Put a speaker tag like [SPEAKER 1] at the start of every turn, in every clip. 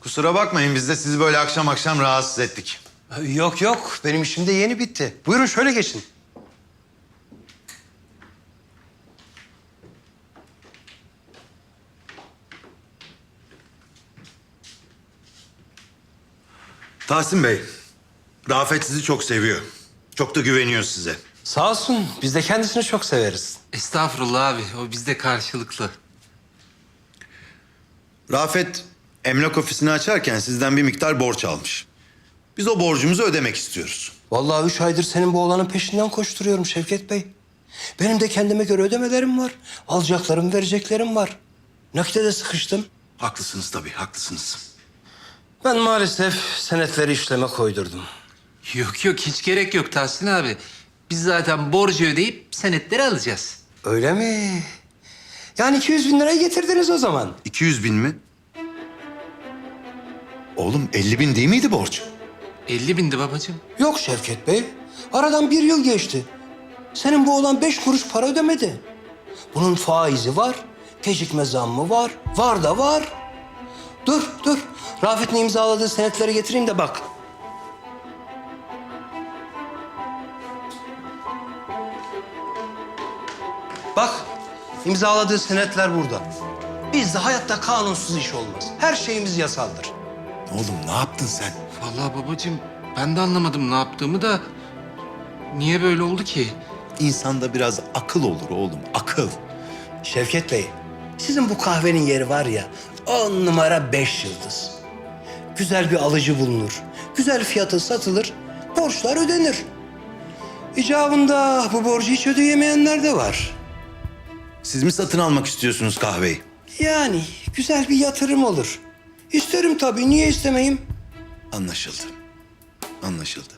[SPEAKER 1] Kusura bakmayın biz de sizi böyle akşam akşam rahatsız ettik.
[SPEAKER 2] Yok yok benim işim de yeni bitti. Buyurun şöyle geçin.
[SPEAKER 1] Tahsin Bey, Rafet sizi çok seviyor. Çok da güveniyor size.
[SPEAKER 2] Sağ olsun biz de kendisini çok severiz.
[SPEAKER 3] Estağfurullah abi. O bizde karşılıklı.
[SPEAKER 1] Rafet emlak ofisini açarken sizden bir miktar borç almış. Biz o borcumuzu ödemek istiyoruz.
[SPEAKER 2] Vallahi üç aydır senin bu oğlanın peşinden koşturuyorum Şevket Bey. Benim de kendime göre ödemelerim var. Alacaklarım, vereceklerim var. Nakite de sıkıştım.
[SPEAKER 1] Haklısınız tabii, haklısınız.
[SPEAKER 2] Ben maalesef senetleri işleme koydurdum.
[SPEAKER 3] Yok yok hiç gerek yok Tahsin abi. Biz zaten borcu ödeyip senetleri alacağız.
[SPEAKER 2] Öyle mi? Yani 200 bin lirayı getirdiniz o zaman.
[SPEAKER 1] 200 bin mi? Oğlum 50 bin değil miydi borç?
[SPEAKER 3] 50 bindi babacığım.
[SPEAKER 2] Yok Şevket Bey. Aradan bir yıl geçti. Senin bu oğlan beş kuruş para ödemedi. Bunun faizi var, gecikme zammı var, var da var. Dur, dur. Rafet'in imzaladığı senetleri getireyim de bak. Bak, imzaladığı senetler burada. Bizde hayatta kanunsuz iş olmaz. Her şeyimiz yasaldır.
[SPEAKER 1] Oğlum ne yaptın sen?
[SPEAKER 3] Vallahi babacığım ben de anlamadım ne yaptığımı da... Niye böyle oldu ki?
[SPEAKER 1] İnsanda biraz akıl olur oğlum, akıl.
[SPEAKER 2] Şevket Bey, sizin bu kahvenin yeri var ya, on numara beş yıldız. Güzel bir alıcı bulunur, güzel fiyatı satılır, borçlar ödenir. İcabında bu borcu hiç ödeyemeyenler de var.
[SPEAKER 1] Siz mi satın almak istiyorsunuz kahveyi?
[SPEAKER 2] Yani güzel bir yatırım olur. İsterim tabii, niye istemeyim?
[SPEAKER 1] Anlaşıldı. Anlaşıldı.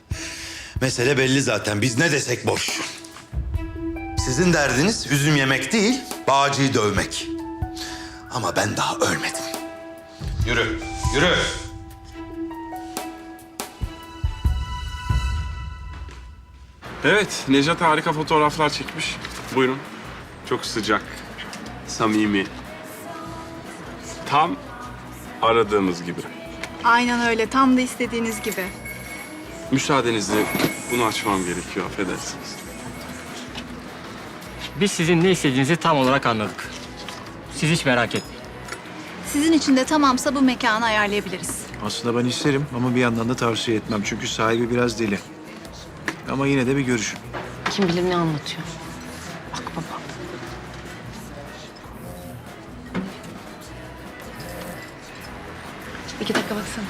[SPEAKER 1] Mesele belli zaten. Biz ne desek boş. Sizin derdiniz üzüm yemek değil, bağcıyı dövmek. Ama ben daha ölmedim. Yürü, yürü.
[SPEAKER 4] Evet, Nejat harika fotoğraflar çekmiş. Buyurun. Çok sıcak, samimi. Tam aradığımız gibi.
[SPEAKER 5] Aynen öyle. Tam da istediğiniz gibi.
[SPEAKER 4] Müsaadenizle bunu açmam gerekiyor, affedersiniz.
[SPEAKER 6] Biz sizin ne istediğinizi tam olarak anladık. Siz hiç merak etmeyin.
[SPEAKER 5] Sizin için de tamamsa bu mekanı ayarlayabiliriz.
[SPEAKER 7] Aslında ben isterim ama bir yandan da tavsiye etmem. Çünkü sahibi biraz deli. Ama yine de bir görüşün.
[SPEAKER 8] Kim bilir ne anlatıyor. İki dakika baksana.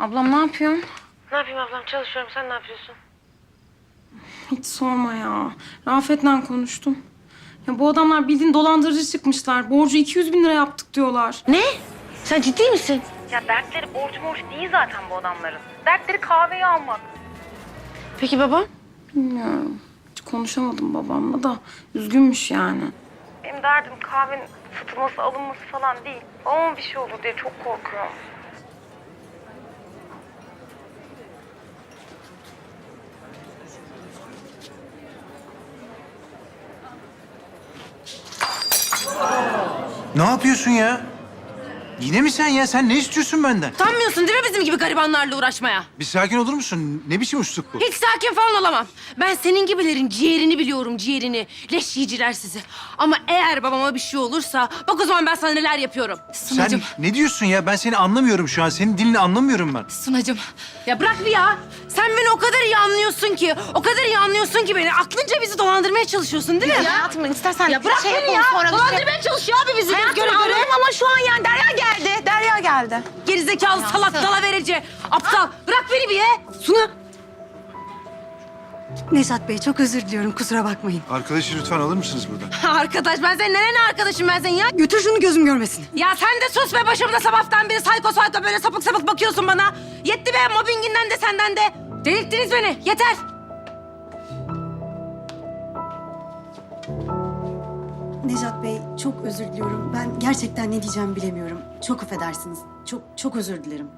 [SPEAKER 9] Ablam ne yapıyorsun?
[SPEAKER 8] Ne yapayım ablam çalışıyorum sen ne yapıyorsun?
[SPEAKER 9] Hiç sorma ya. Rafet'le konuştum. Ya bu adamlar bildiğin dolandırıcı çıkmışlar. Borcu 200 bin lira yaptık diyorlar.
[SPEAKER 8] Ne? Sen ciddi misin?
[SPEAKER 10] Ya dertleri borç borç değil zaten bu adamların. Dertleri kahveyi almak.
[SPEAKER 8] Peki baba?
[SPEAKER 9] Bilmiyorum. Hiç konuşamadım babamla da. Üzgünmüş yani.
[SPEAKER 10] Benim derdim kahvenin satılması alınması falan değil. Babama bir şey olur diye çok korkuyorum.
[SPEAKER 7] Ne yapıyorsun ya? Yine mi sen ya? Sen ne istiyorsun benden?
[SPEAKER 8] Utanmıyorsun değil mi bizim gibi garibanlarla uğraşmaya?
[SPEAKER 7] Bir sakin olur musun? Ne biçim üslup bu?
[SPEAKER 8] Hiç sakin falan olamam. Ben senin gibilerin ciğerini biliyorum, ciğerini. Leş yiyiciler sizi. Ama eğer babama bir şey olursa... Bak o zaman ben sana neler yapıyorum.
[SPEAKER 7] Sen
[SPEAKER 8] Sunacığım.
[SPEAKER 7] ne diyorsun ya? Ben seni anlamıyorum şu an. Senin dilini anlamıyorum ben.
[SPEAKER 8] Sunacığım. Ya bırak bir ya. Sen beni o kadar iyi anlıyorsun ki. O kadar iyi anlıyorsun ki beni. Aklınca bizi dolandırmaya çalışıyorsun değil mi?
[SPEAKER 10] Hayatım istersen
[SPEAKER 8] Ya bırak beni ya. Dolandırmaya çalışıyor abi bizi.
[SPEAKER 10] Hayatım
[SPEAKER 8] göre
[SPEAKER 10] ama şu an yani Derya geldi. Derya geldi.
[SPEAKER 8] Gerizekalı salak dala verici. Aptal. Bırak beni bir ya. Suna.
[SPEAKER 11] Nejat Bey çok özür diliyorum kusura bakmayın.
[SPEAKER 7] Arkadaşı lütfen alır mısınız buradan?
[SPEAKER 8] Arkadaş ben senin neren arkadaşım ben senin ya?
[SPEAKER 11] Götür şunu gözüm görmesin.
[SPEAKER 8] Ya sen de sus be başımda sabahtan beri sayko sayko böyle sapık sapık bakıyorsun bana. Yetti be mobbinginden de senden de. Delirttiniz beni yeter.
[SPEAKER 11] Nejat Bey çok özür diliyorum. Ben gerçekten ne diyeceğimi bilemiyorum. Çok affedersiniz. Çok çok özür dilerim.